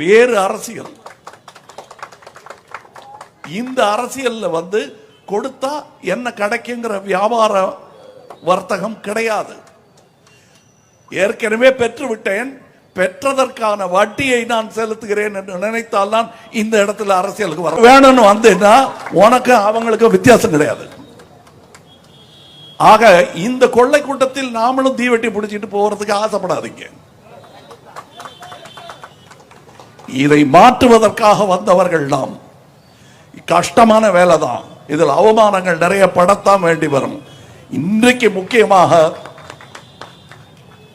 வேறு அரசியல். இந்த அரசியல்ல வந்து கொடுத்தா என்ன கிடைக்குங்கிற வியாபார வர்த்தகம் கிடையாது. ஏற்கனவே பெற்று விட்டேன் பெற்றதற்கான வட்டியை நான் செலுத்துகிறேன் என்று நினைத்தால் தான் இந்த இடத்துல அரசியலுக்கு வர வேணும்னு வந்தேன்னா உனக்கு அவங்களுக்கு வித்தியாசம் கிடையாது. ஆக இந்த கொள்ளை கூட்டத்தில் நாமளும் தீவெட்டி பிடிச்சிட்டு போறதுக்கு ஆசைப்படாதீங்க. இதை மாற்றுவதற்காக வந்தவர்கள் நாம். கஷ்டமான வேலை தான் இதில் அவமானங்கள் நிறைய படத்தான் வேண்டி வரும். இன்றைக்கு முக்கியமாக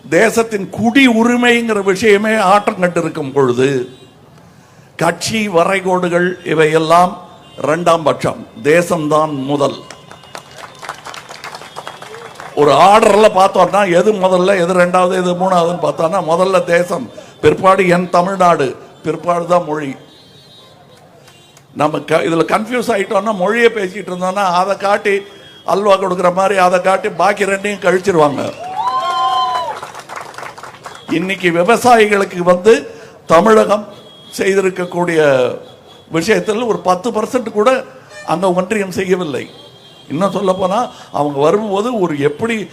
தேசத்தின் குடி உரிமைங்கிற விஷயமே ஆட்டம் கண்டிருக்கும் பொழுது கட்சி வரைகோடுகள் இவையெல்லாம் இரண்டாம் பட்சம். தேசம்தான் முதல். ஒரு ஆர்டர்ல பார்த்தோம்னா எது முதல்ல எது ரெண்டாவது எது மூணாவதுன்னு பார்த்தோம்னா முதல்ல தேசம். பிற்பாடு என் தமிழ்நாடு. பிற்பாடு தான் மொழி. நம்ம க- இதுல கன்ஃபியூஸ் ஆயிட்டோம்னா மொழியை பேசிட்டு இருந்தோம்னா அதை காட்டி அல்வா கொடுக்குற மாதிரி அதை காட்டி பாக்கி ரெண்டையும் கழிச்சிருவாங்க. இன்னைக்கு விவசாயிகளுக்கு வந்து தமிழகம் செய்திருக்கக்கூடிய விஷயத்தில் ஒரு பத்து பர்சன்ட் கூட அங்கே ஒன்றியம் செய்யவில்லை. இன்னும் சொல்ல போனா அவங்க வரும்போது ஒரு எப்படி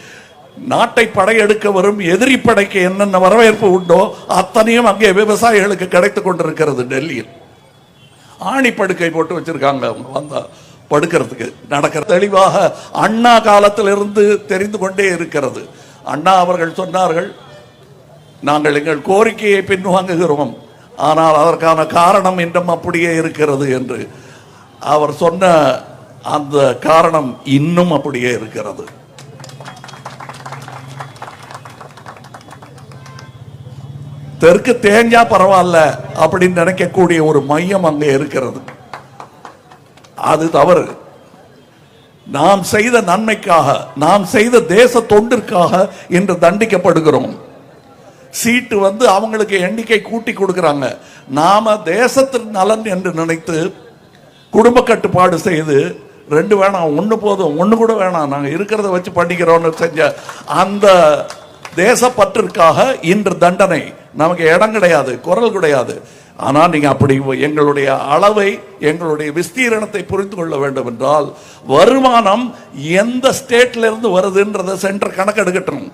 நாட்டை படையெடுக்க வரும் எதிரி படைக்கு என்னென்ன வரவேற்பு உண்டோ அத்தனையும் அங்கே விவசாயிகளுக்கு கிடைத்து கொண்டிருக்கிறது டெல்லியில். ஆணி படுக்கை போட்டு வச்சிருக்காங்க அவங்க. வந்த படுக்கிறதுக்கு நடக்கிற தெளிவாக அண்ணா காலத்திலிருந்து தெரிந்து கொண்டே இருக்கிறது. அண்ணா அவர்கள் சொன்னார்கள் நாங்கள் எங்கள் கோரிக்கையை பின்வாங்குகிறோம். ஆனால் அதற்கான காரணம் இன்னும் அப்படியே இருக்கிறது என்று. அவர் சொன்ன அந்த காரணம் இன்னும் அப்படியே இருக்கிறது. தெற்கு தேஞ்சா பரவாயில்ல அப்படின்னு நினைக்கக்கூடிய ஒரு மையம் அங்கே இருக்கிறது. அது தவறு. நாம் செய்த நன்மைக்காக நாம் செய்த தேச தொண்டிற்காக இன்று தண்டிக்கப்படுகிறோம். சீட்டு வந்து அவங்களுக்கு எண்ணிக்கை கூட்டி கொடுக்குறாங்க. நாம தேசத்தின் நலன் என்று நினைத்து குடும்ப கட்டுப்பாடு செய்து ரெண்டு வேணாம் ஒன்று போதும் ஒன்று கூட வேணாம் நாங்கள் இருக்கிறத வச்சு பண்ணிக்கிறோம்னு செஞ்ச அந்த தேசப்பற்றிற்காக இன்று தண்டனை. நமக்கு இடம் கிடையாது குரல் கிடையாது. ஆனால் நீங்கள் அப்படி எங்களுடைய அளவை எங்களுடைய விஸ்தீரணத்தை புரிந்து கொள்ள வேண்டும் என்றால் வருமானம் எந்த ஸ்டேட்ல இருந்து வருதுன்றதை சென்டர் கணக்கெடுக்கட்டும்.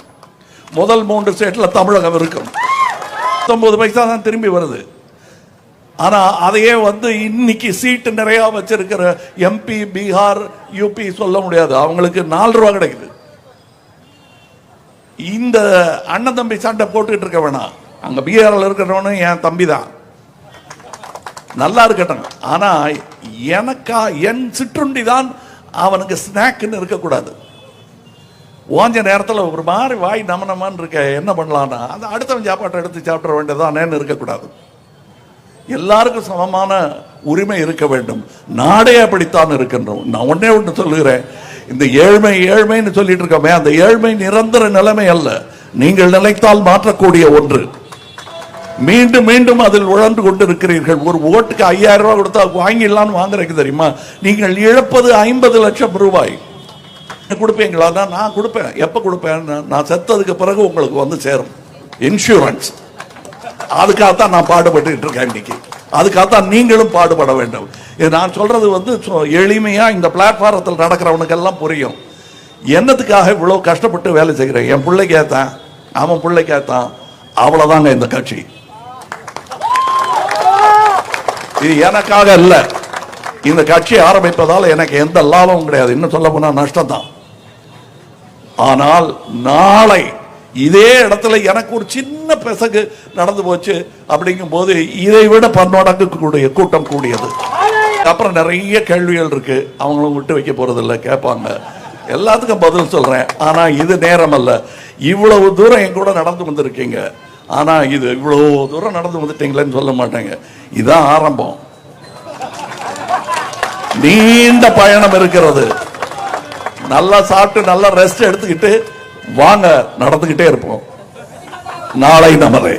முதல் மூன்று ஸ்டேட்டில் தமிழகம் இருக்கும். பத்தொன்பது பைசா தான் திரும்பி வருது. ஆனால் அதையே வந்து இன்னைக்கு சீட்டு நிறையா வச்சிருக்கிற எம்பி பீகார் யூபி சொல்ல முடியாது. அவங்களுக்கு நாலு ரூபா கிடைக்குது. இந்த அண்ணன் தம்பி சண்டை போட்டுக்கிட்டு இருக்க வேணாம். அங்க பீகார்ல இருக்கிறவனும் என் தம்பி தான். நல்லா இருக்கட்டும். ஆனா எனக்கா என் சிற்றுண்டி தான் அவனுக்கு ஸ்நாக்னு இருக்கக்கூடாது. ஓஞ்ச நேரத்தில் ஒரு மாதிரி வாய் நமனமான்னு இருக்க என்ன பண்ணலான்னா அந்த அடுத்தவன் சாப்பாட்டை எடுத்து சாப்பிட வேண்டியதானேன்னு இருக்கக்கூடாது. எல்லாருக்கும் சமமான உரிமை இருக்க வேண்டும். நாடே அப்படித்தான் இருக்கின்றோம். நான் ஒன்னே ஒன்று சொல்லுகிறேன். இந்த ஏழ்மை ஏழ்மைன்னு சொல்லிட்டு இருக்கோமே அந்த ஏழ்மை நிரந்தர நிலைமை அல்ல. நீங்கள் நிலைத்தால் மாற்றக்கூடிய ஒன்று. மீண்டும் மீண்டும் அதில் உழன்று கொண்டு இருக்கிறீர்கள் ஒரு ஓட்டுக்கு ஐயாயிரம் ரூபாய் கொடுத்தா வாங்கிடலாம்னு வாங்குறதுக்கு தெரியுமா? நீங்கள் இழப்பது ஐம்பது லட்சம் ரூபாய். கொடுப்பீங்களா? நான் நான் கொடுப்பேன். எப்ப கொடுப்பேன்? நான் செத்ததுக்கு பிறகு உங்களுக்கு வந்து சேரும். இன்சூரன்ஸ் அதுக்காகத்தான் நான் பாடுபட்டுக்கிட்டு இருக்கேன் இன்னைக்கு. அதுக்காகத்தான் நீங்களும் பாடுபட வேண்டும். இது நான் சொல்றது வந்து சொ- எளிமையா இந்த பிளாட்ஃபாரத்தில் நடக்கிறவனுக்கெல்லாம் புரியும். என்னத்துக்காக இவ்வளோ கஷ்டப்பட்டு வேலை செய்கிறேன் என் பிள்ளைக்கேத்தான் அவன் பிள்ளைக்கேத்தான் அவ்வளோதாங்க இந்த கட்சி. இது எனக்காக இல்லை இந்த கட்சி ஆரம்பிப்பதால் எனக்கு எந்த லாபமும் கிடையாது. இன்னும் சொல்ல போனால் நஷ்டம் தான் ஆனால் நாளை இதே இடத்துல எனக்கு ஒரு சின்ன பிசகு நடந்து போச்சு அப்படிங்கும் போது இதை விட பன்னோடங்கு கூடிய கூட்டம் கூடியது. அப்புறம் நிறைய கேள்விகள் இருக்கு. அவங்களும் விட்டு வைக்க போறது கேட்பாங்க. எல்லாத்துக்கும் பதில் சொல்றேன். ஆனா இது நேரம் அல்ல இவ்வளவு தூரம் என் கூட நடந்து வந்திருக்கீங்க. ஆனா இது இவ்வளவு தூரம் நடந்து வந்துட்டீங்களேன்னு சொல்ல மாட்டேங்க. இதுதான் ஆரம்பம். நீண்ட பயணம் இருக்கிறது. நல்லா சாப்பிட்டு நல்லா ரெஸ்ட் எடுத்துக்கிட்டு வாங்க நடந்துக்கிட்டே இருப்போம். நாளை நமதே